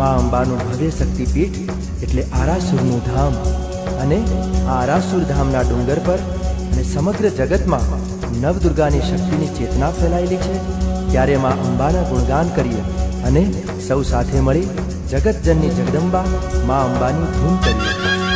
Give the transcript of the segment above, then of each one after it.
મા અંબાનું ભવ્ય શક્તિપીઠ એટલે આરાસુરનું ધામ અને આ આરાસુર ધામના ડુંગર પર અને સમગ્ર જગતમાં નવદુર્ગાની શક્તિની ચેતના ફેલાયેલી છે. ત્યારે મા અંબાના ગુણગાન કરીએ અને સૌ સાથે મળી જગતજનની જગદંબા મા અંબાની ધૂમ કરીએ.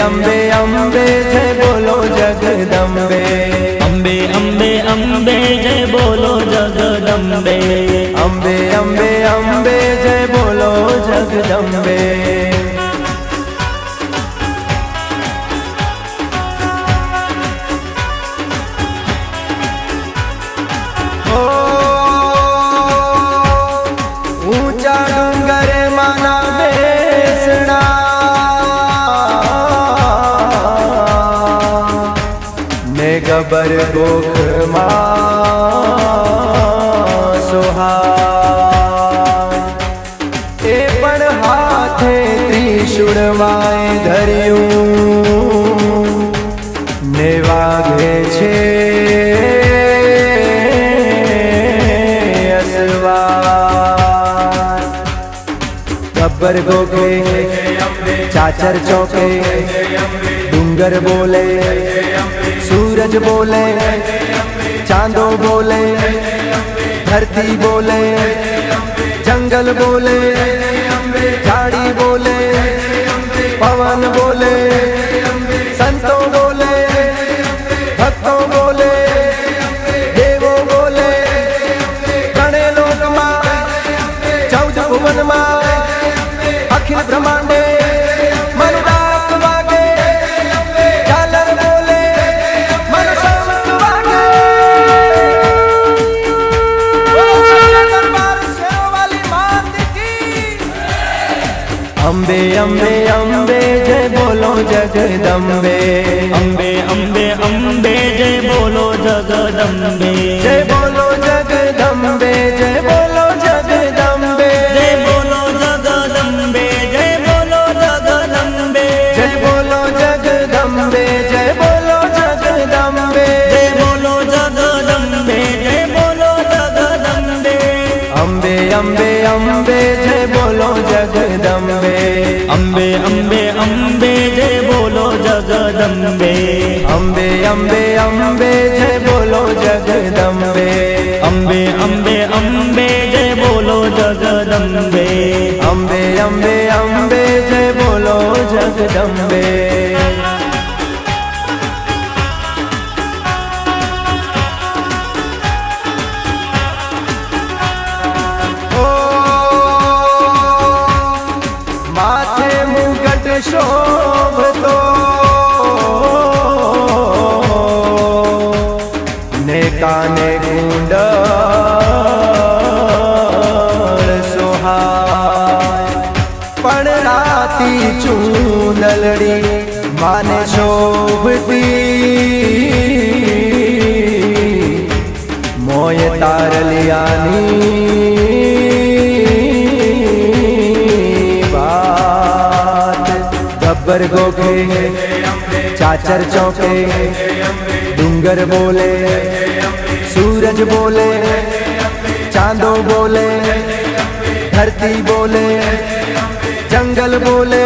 अम्बे अम्बे ને ગબર ગોખમાં સોહા એ પણ હાથે ત્રિશુળમાં ધર્યું ને વાઘે છે ગબ્બર ગોગે ચાચર ચોકે ડુંગર બોલે सूरज बोले, चांदो बोले, धरती बोले, जंगल बोले, झाड़ी बोले, पवन बोले, संतों बोले, भक्तों बोले, देवो बोले गणे लोक चौद भुवन अखिल ब्रह्मांडे जगदम्बे जय बोलो जगदम्बे जय बोलो जगदम्बे जय बोलो जगदम्बे जय बोलो जगदम्बे जय बोलो जगदम्बे जय बोलो जगदम्बे जय बोलो जगदम्बे जय बोलो जगदम्बे अम्बे अम्बे अम्बे जय बोलो जगदम्बे अम्बे अम्बे अम्बे जय बोलो जगदम्बे अम्बे अम्बे अम्बे जय રંબે માથે મુગટ શો ચૂંદલડી માને શોભતી મોય તારલિયાની વાત ગબ્બર ગોખે ચાચર ચોકે ડુંગર બોલે सूरज बोले चांदो बोले धरती बोले जंगल बोले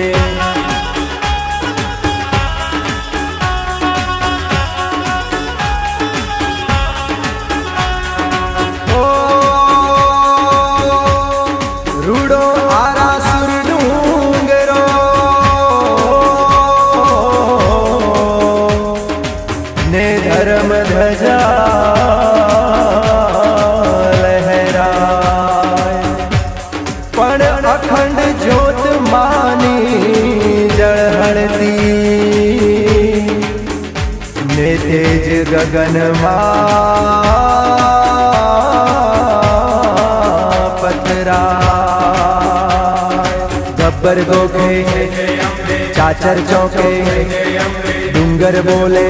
गगन पतरा गब्बर गोखे, चाचर चौके, डूंगर बोले,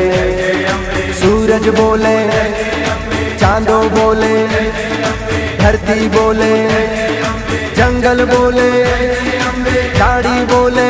सूरज बोले, चांदो बोले, धरती बोले, जंगल बोले ताड़ी बोले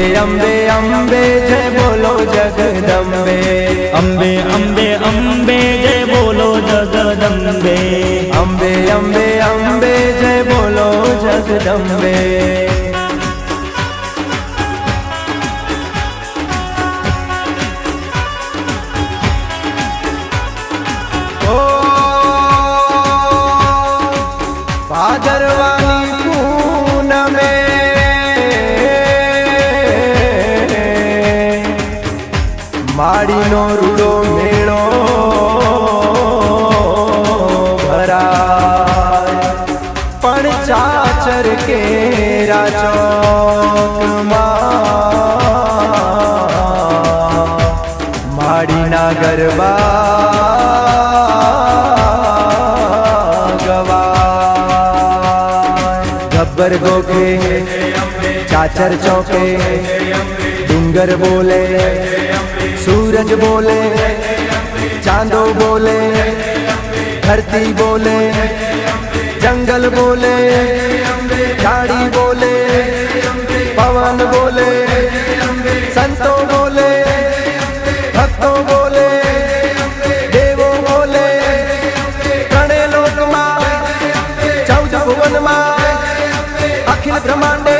अम्बे अम्बे जय बोलो जगदम्बे। अम्बे अम्बे अम्बे जय बोलो जगदम्बे। अम्बे अम्बे अम्बे जय बोलो जगदम्बे। માડીનો રૂડો મેળો ભરાય. પણ ચાચર કે ચોકમાં માડીના ગરબા ગવાય. ગબ્બર ગોખે, ચાચર ચોકે, ડુંગર બોલે. सूरज बोले, चांदो बोले, धरती बोले, जंगल बोले झाड़ी बोले, पवन बोले, संतों बोले, भक्तों बोले, देवो बोले गणे लोक माँ चौदह भुवन माँ, अखिल ब्रह्मांडे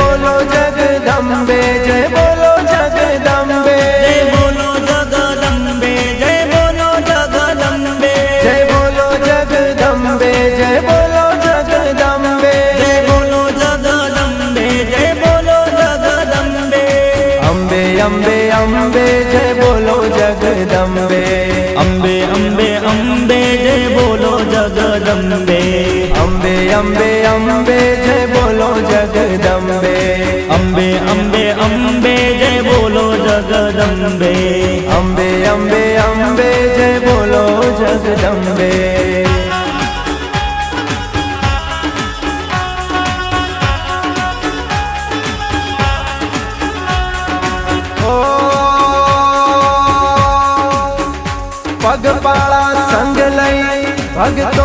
अम्बे जय बोलो जगदम्बे। अम्बे अम्बे अम्बे जय बोलो जगदम्बे। अम्बे अम्बे अम्बे जय बोलो जगदम्बे। अम्बे अम्बे अम्बे जय बोलो जगदम्बे। अम्बे अम्बे अम्बे जय बोलो जगदम्बे। 가겠다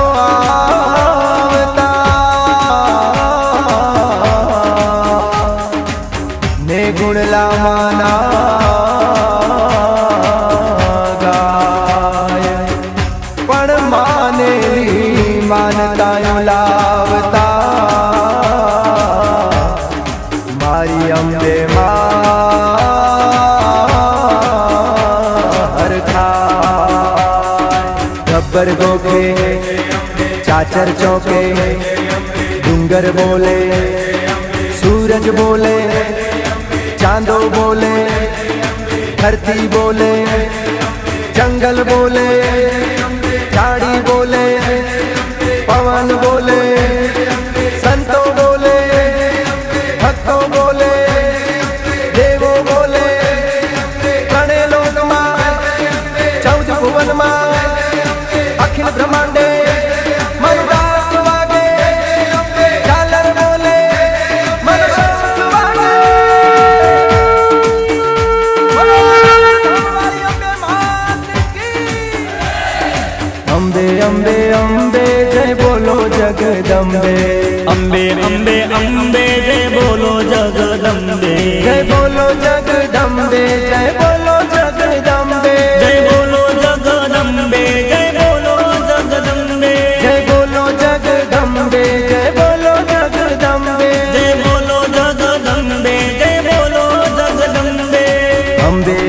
पत्थर चौके। डूंगर बोले सूरज बोले चांदो बोले धरती बोले जंगल बोले झाड़ी